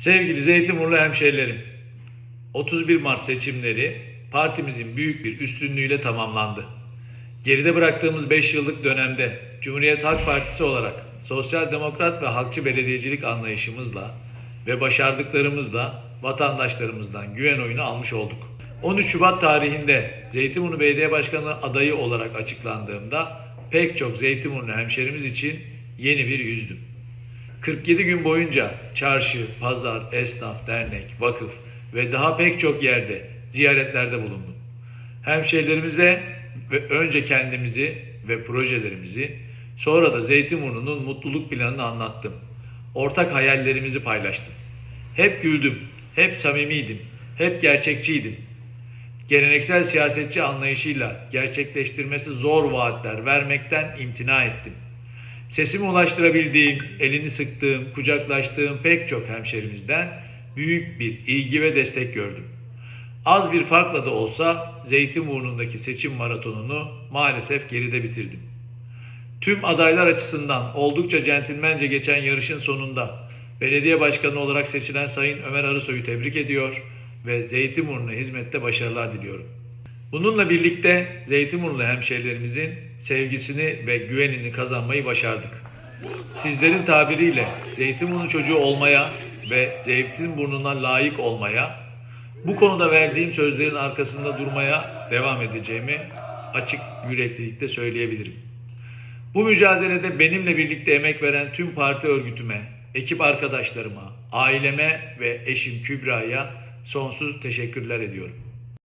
Sevgili Zeytinburnu hemşehrilerim, 31 Mart seçimleri partimizin büyük bir üstünlüğüyle tamamlandı. Geride bıraktığımız 5 yıllık dönemde Cumhuriyet Halk Partisi olarak sosyal demokrat ve halkçı belediyecilik anlayışımızla ve başardıklarımızla vatandaşlarımızdan güven oyunu almış olduk. 13 Şubat tarihinde Zeytinburnu Belediye Başkanı adayı olarak açıklandığımda pek çok Zeytinburnu hemşerimiz için yeni bir yüzdüm. 47 gün boyunca çarşı, pazar, esnaf, dernek, vakıf ve daha pek çok yerde ziyaretlerde bulundum. Hemşehrilerimize ve önce kendimizi ve projelerimizi, sonra da Zeytinburnu'nun mutluluk planını anlattım. Ortak hayallerimizi paylaştım. Hep güldüm, hep samimiydim, hep gerçekçiydim. Geleneksel siyasetçi anlayışıyla gerçekleştirmesi zor vaatler vermekten imtina ettim. Sesimi ulaştırabildiğim, elini sıktığım, kucaklaştığım pek çok hemşerimizden büyük bir ilgi ve destek gördüm. Az bir farkla da olsa Zeytinburnu'ndaki seçim maratonunu maalesef geride bitirdim. Tüm adaylar açısından oldukça centilmence geçen yarışın sonunda belediye başkanı olarak seçilen Sayın Ömer Arısoy'u tebrik ediyor ve Zeytinburnu'na hizmette başarılar diliyorum. Bununla birlikte Zeytinburnu hemşehrilerimizin sevgisini ve güvenini kazanmayı başardık. Sizlerin tabiriyle Zeytinburnu çocuğu olmaya ve Zeytinburnu'na layık olmaya, bu konuda verdiğim sözlerin arkasında durmaya devam edeceğimi açık yüreklilikle söyleyebilirim. Bu mücadelede benimle birlikte emek veren tüm parti örgütüme, ekip arkadaşlarıma, aileme ve eşim Kübra'ya sonsuz teşekkürler ediyorum.